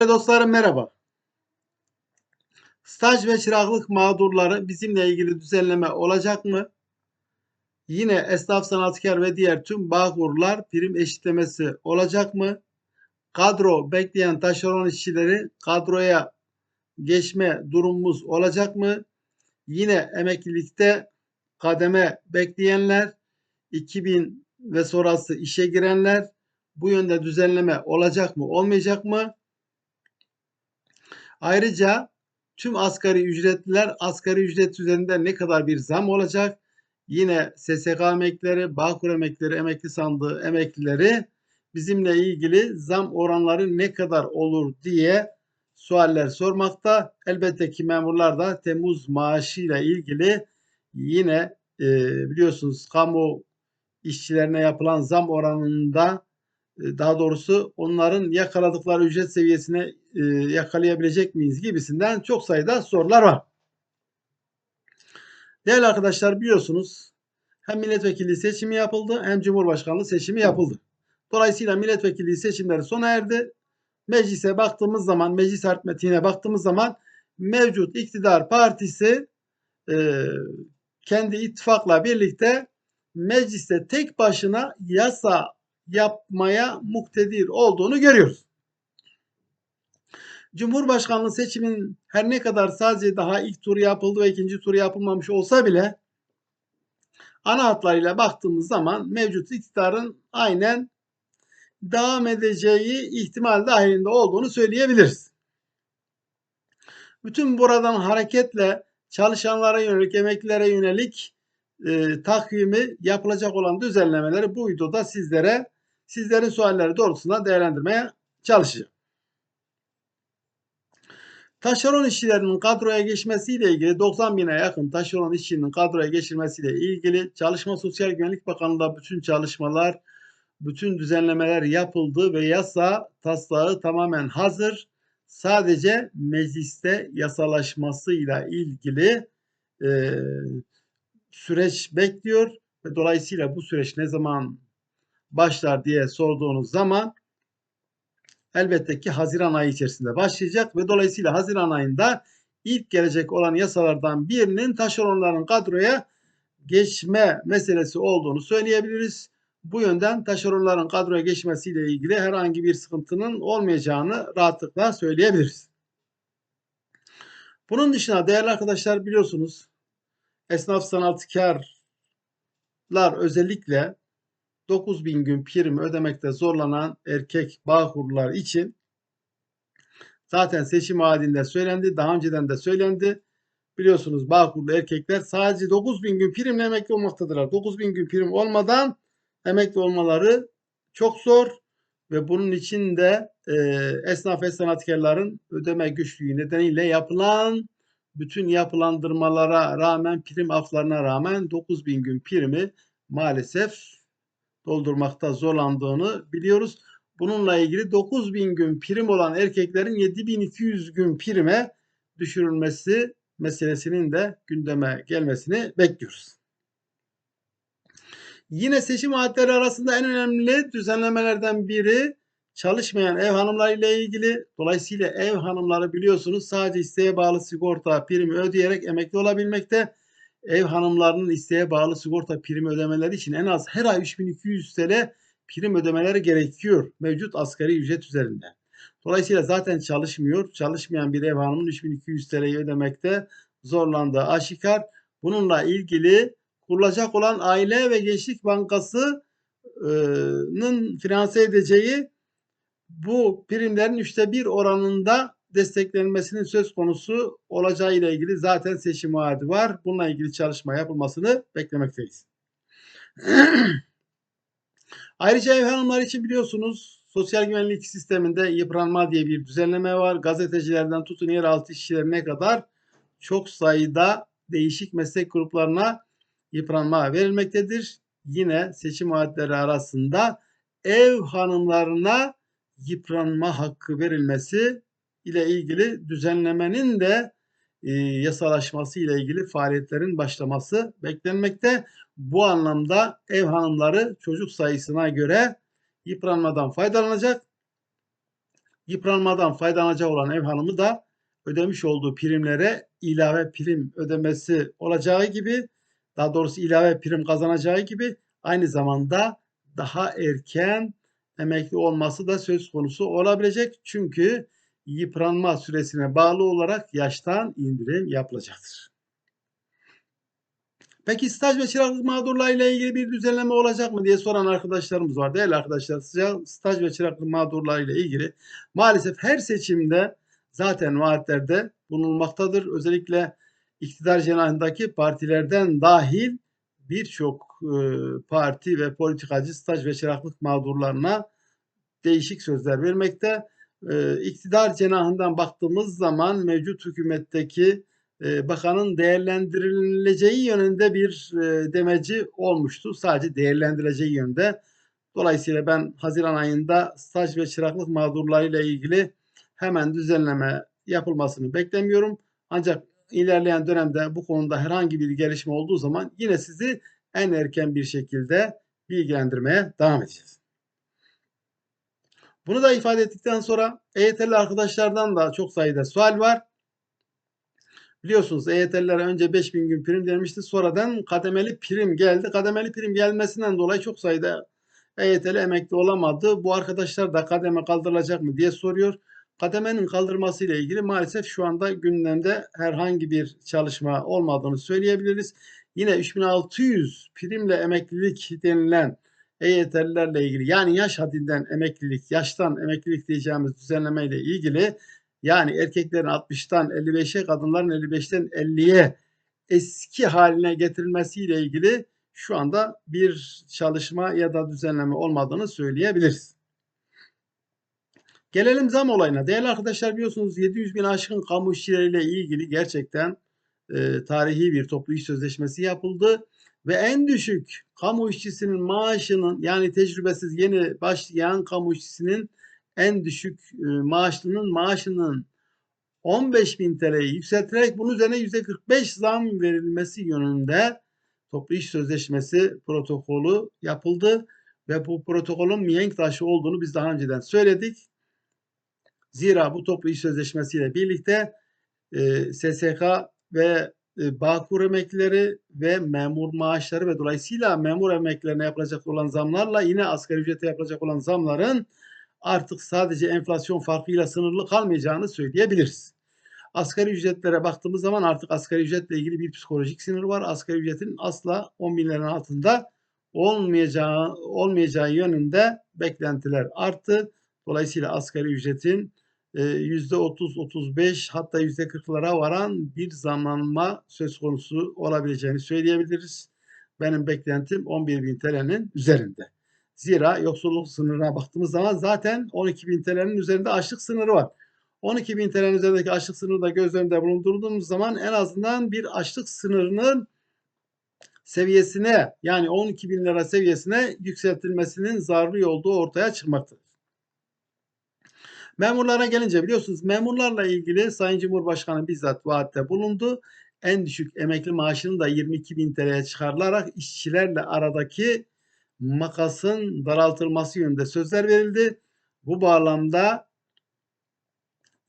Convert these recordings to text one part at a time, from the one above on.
Dostlarım merhaba. Staj ve çıraklık mağdurları bizimle ilgili düzenleme olacak mı? Yine esnaf sanatkar ve diğer tüm bağkurlar prim eşitlemesi olacak mı? Kadro bekleyen taşeron işçileri kadroya geçme durumumuz olacak mı? Yine emeklilikte kademe bekleyenler, 2000 ve sonrası işe girenler bu yönde düzenleme olacak mı, olmayacak mı? Ayrıca tüm asgari ücretliler asgari ücret üzerinde ne kadar bir zam olacak? Yine SSK emeklileri, Bağkur emeklileri, emekli sandığı emeklileri bizimle ilgili zam oranları ne kadar olur diye sualler sormakta. Elbette ki memurlar da Temmuz maaşıyla ilgili yine e, biliyorsunuz kamu işçilerine yapılan zam oranında daha doğrusu onların yakaladıkları ücret seviyesine e, yakalayabilecek miyiz gibisinden çok sayıda sorular var. Değerli arkadaşlar biliyorsunuz hem milletvekili seçimi yapıldı hem cumhurbaşkanlığı seçimi yapıldı. Dolayısıyla milletvekili seçimleri sona erdi. Meclise baktığımız zaman, meclis aritmetiğine baktığımız zaman mevcut iktidar partisi e, kendi ittifakla birlikte mecliste tek başına yasa yapmaya muktedir olduğunu görüyoruz. Cumhurbaşkanlığı seçimin her ne kadar sadece daha ilk tur yapıldı ve ikinci tur yapılmamış olsa bile ana hatlarıyla baktığımız zaman mevcut iktidarın aynen devam edeceği ihtimal dahilinde olduğunu söyleyebiliriz. Bütün buradan hareketle çalışanlara yönelik, emeklilere yönelik e, takvimi yapılacak olan düzenlemeleri bu videoda sizlere sizlerin sualleri doğrultusunda değerlendirmeye çalışacağım. Taşeron işçilerinin kadroya geçmesiyle ilgili 90 bine yakın taşeron işçinin kadroya geçirmesiyle ilgili Çalışma Sosyal Güvenlik Bakanlığı'nda bütün çalışmalar, bütün düzenlemeler yapıldı ve yasa taslağı tamamen hazır. Sadece mecliste yasalaşmasıyla ilgili e, süreç bekliyor dolayısıyla bu süreç ne zaman başlar diye sorduğunuz zaman elbette ki Haziran ayı içerisinde başlayacak ve dolayısıyla Haziran ayında ilk gelecek olan yasalardan birinin taşeronların kadroya geçme meselesi olduğunu söyleyebiliriz. Bu yönden taşeronların kadroya geçmesiyle ilgili herhangi bir sıkıntının olmayacağını rahatlıkla söyleyebiliriz. Bunun dışında değerli arkadaşlar biliyorsunuz esnaf sanatkarlar özellikle 9000 gün prim ödemekte zorlanan erkek bağkurlar için zaten seçim vaadinde söylendi. Daha önceden de söylendi. Biliyorsunuz bağkurlu erkekler sadece 9000 gün primle emekli olmaktadırlar. 9000 gün prim olmadan emekli olmaları çok zor ve bunun için de e, esnaf ve sanatkarların ödeme güçlüğü nedeniyle yapılan bütün yapılandırmalara rağmen prim aflarına rağmen 9000 gün primi maalesef doldurmakta zorlandığını biliyoruz. Bununla ilgili 9000 gün prim olan erkeklerin 7200 gün prime düşürülmesi meselesinin de gündeme gelmesini bekliyoruz. Yine seçim vaatleri arasında en önemli düzenlemelerden biri çalışmayan ev hanımları ile ilgili. Dolayısıyla ev hanımları biliyorsunuz sadece isteğe bağlı sigorta primi ödeyerek emekli olabilmekte ev hanımlarının isteğe bağlı sigorta primi ödemeleri için en az her ay 3200 TL prim ödemeleri gerekiyor mevcut asgari ücret üzerinde. Dolayısıyla zaten çalışmıyor. Çalışmayan bir ev hanımının 3200 TL'yi ödemekte zorlandığı aşikar. Bununla ilgili kurulacak olan Aile ve Gençlik Bankası'nın finanse edeceği bu primlerin üçte bir oranında desteklenmesinin söz konusu olacağı ile ilgili zaten seçim vaadi var. Bununla ilgili çalışma yapılmasını beklemekteyiz. Ayrıca ev hanımları için biliyorsunuz sosyal güvenlik sisteminde yıpranma diye bir düzenleme var. Gazetecilerden tutun yeraltı işçilerine kadar çok sayıda değişik meslek gruplarına yıpranma verilmektedir. Yine seçim vaatleri arasında ev hanımlarına yıpranma hakkı verilmesi ile ilgili düzenlemenin de e, yasalaşması ile ilgili faaliyetlerin başlaması beklenmekte. Bu anlamda ev hanımları çocuk sayısına göre yıpranmadan faydalanacak. yıpranmadan faydalanacak olan ev hanımı da ödemiş olduğu primlere ilave prim ödemesi olacağı gibi daha doğrusu ilave prim kazanacağı gibi aynı zamanda daha erken emekli olması da söz konusu olabilecek. Çünkü yıpranma süresine bağlı olarak yaştan indirim yapılacaktır. Peki staj ve çıraklık mağdurlarıyla ilgili bir düzenleme olacak mı diye soran arkadaşlarımız var. Değerli arkadaşlar staj ve çıraklık mağdurlarıyla ilgili maalesef her seçimde zaten vaatlerde bulunmaktadır. Özellikle iktidar cenahındaki partilerden dahil birçok e, parti ve politikacı staj ve çıraklık mağdurlarına değişik sözler vermekte. E, iktidar cenahından baktığımız zaman mevcut hükümetteki e, bakanın değerlendirileceği yönünde bir e, demeci olmuştu. Sadece değerlendirileceği yönde. Dolayısıyla ben Haziran ayında staj ve çıraklık mağdurlarıyla ilgili hemen düzenleme yapılmasını beklemiyorum. Ancak ilerleyen dönemde bu konuda herhangi bir gelişme olduğu zaman yine sizi en erken bir şekilde bilgilendirmeye devam edeceğiz. Bunu da ifade ettikten sonra EYT'li arkadaşlardan da çok sayıda sual var. Biliyorsunuz EYT'lilere önce 5000 gün prim denmişti. Sonradan kademeli prim geldi. Kademeli prim gelmesinden dolayı çok sayıda EYT'li emekli olamadı. Bu arkadaşlar da kademe kaldırılacak mı diye soruyor. Kademenin kaldırması ile ilgili maalesef şu anda gündemde herhangi bir çalışma olmadığını söyleyebiliriz. Yine 3600 primle emeklilik denilen EYT'lilerle ilgili yani yaş haddinden emeklilik, yaştan emeklilik diyeceğimiz düzenleme ile ilgili yani erkeklerin 60'tan 55'e, kadınların 55'ten 50'ye eski haline getirilmesiyle ilgili şu anda bir çalışma ya da düzenleme olmadığını söyleyebiliriz. Gelelim zam olayına. Değerli arkadaşlar biliyorsunuz 700 bin aşkın kamu işçileriyle ilgili gerçekten e, tarihi bir toplu iş sözleşmesi yapıldı. Ve en düşük kamu işçisinin maaşının yani tecrübesiz yeni başlayan kamu işçisinin en düşük e, maaşlının maaşının 15 bin TL'yi yükselterek bunun üzerine %45 zam verilmesi yönünde toplu iş sözleşmesi protokolü yapıldı ve bu protokolün mihenk taşı olduğunu biz daha önceden söyledik. Zira bu toplu iş sözleşmesiyle birlikte e, SSK ve e, Bağkur emeklileri ve memur maaşları ve dolayısıyla memur emeklilerine yapılacak olan zamlarla yine asgari ücrete yapılacak olan zamların artık sadece enflasyon farkıyla sınırlı kalmayacağını söyleyebiliriz. Asgari ücretlere baktığımız zaman artık asgari ücretle ilgili bir psikolojik sınır var. Asgari ücretin asla 10 binlerin altında olmayacağı, olmayacağı yönünde beklentiler arttı. Dolayısıyla asgari ücretin %30-35 hatta %40'lara varan bir zamanma söz konusu olabileceğini söyleyebiliriz. Benim beklentim 11 bin TL'nin üzerinde. Zira yoksulluk sınırına baktığımız zaman zaten 12 bin TL'nin üzerinde açlık sınırı var. 12 bin TL'nin üzerindeki açlık sınırını da göz önünde bulundurduğumuz zaman en azından bir açlık sınırının seviyesine yani 12 bin lira seviyesine yükseltilmesinin zaruri olduğu ortaya çıkmaktadır. Memurlara gelince biliyorsunuz memurlarla ilgili Sayın Cumhurbaşkanı bizzat vaatte bulundu. En düşük emekli maaşının da 22 bin TL'ye çıkarılarak işçilerle aradaki makasın daraltılması yönünde sözler verildi. Bu bağlamda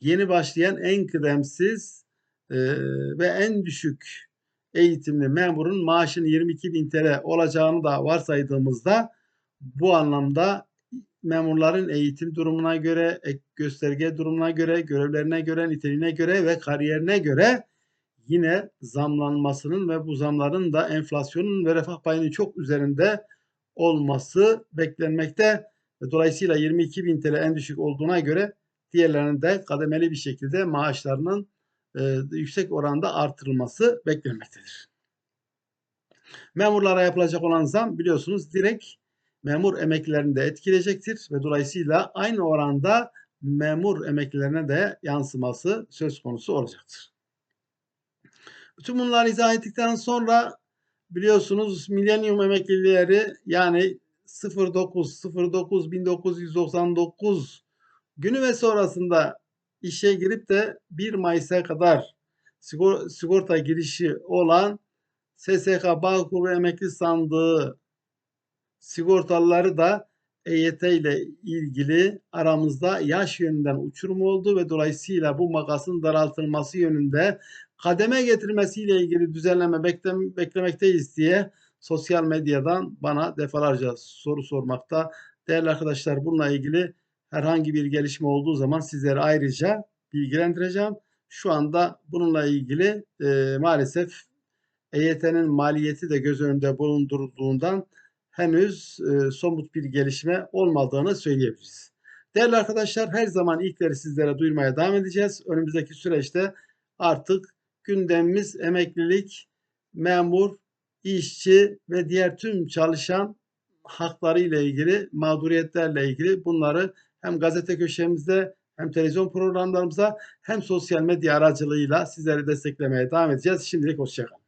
yeni başlayan en kıdemsiz e, ve en düşük eğitimli memurun maaşının 22 bin TL olacağını da varsaydığımızda bu anlamda memurların eğitim durumuna göre, gösterge durumuna göre, görevlerine göre, niteliğine göre ve kariyerine göre yine zamlanmasının ve bu zamların da enflasyonun ve refah payının çok üzerinde olması beklenmekte. Dolayısıyla 22 bin TL en düşük olduğuna göre diğerlerinin de kademeli bir şekilde maaşlarının e, yüksek oranda artırılması beklenmektedir. Memurlara yapılacak olan zam biliyorsunuz direkt memur emeklilerini de etkileyecektir ve dolayısıyla aynı oranda memur emeklilerine de yansıması söz konusu olacaktır. Bütün bunları izah ettikten sonra biliyorsunuz milenyum emeklileri yani 09 09 1999 günü ve sonrasında işe girip de 1 Mayıs'a kadar sigorta girişi olan SSK Bağkur Emekli Sandığı sigortalıları da EYT ile ilgili aramızda yaş yönünden uçurum oldu ve dolayısıyla bu makasın daraltılması yönünde kademe getirmesiyle ilgili düzenleme beklem beklemekteyiz diye sosyal medyadan bana defalarca soru sormakta. Değerli arkadaşlar bununla ilgili herhangi bir gelişme olduğu zaman sizleri ayrıca bilgilendireceğim. Şu anda bununla ilgili e, maalesef EYT'nin maliyeti de göz önünde bulundurulduğundan henüz e, somut bir gelişme olmadığını söyleyebiliriz. Değerli arkadaşlar her zaman ilkleri sizlere duyurmaya devam edeceğiz. Önümüzdeki süreçte artık gündemimiz emeklilik, memur, işçi ve diğer tüm çalışan hakları ile ilgili, mağduriyetlerle ilgili bunları hem gazete köşemizde hem televizyon programlarımızda hem sosyal medya aracılığıyla sizleri desteklemeye devam edeceğiz. Şimdilik hoşçakalın.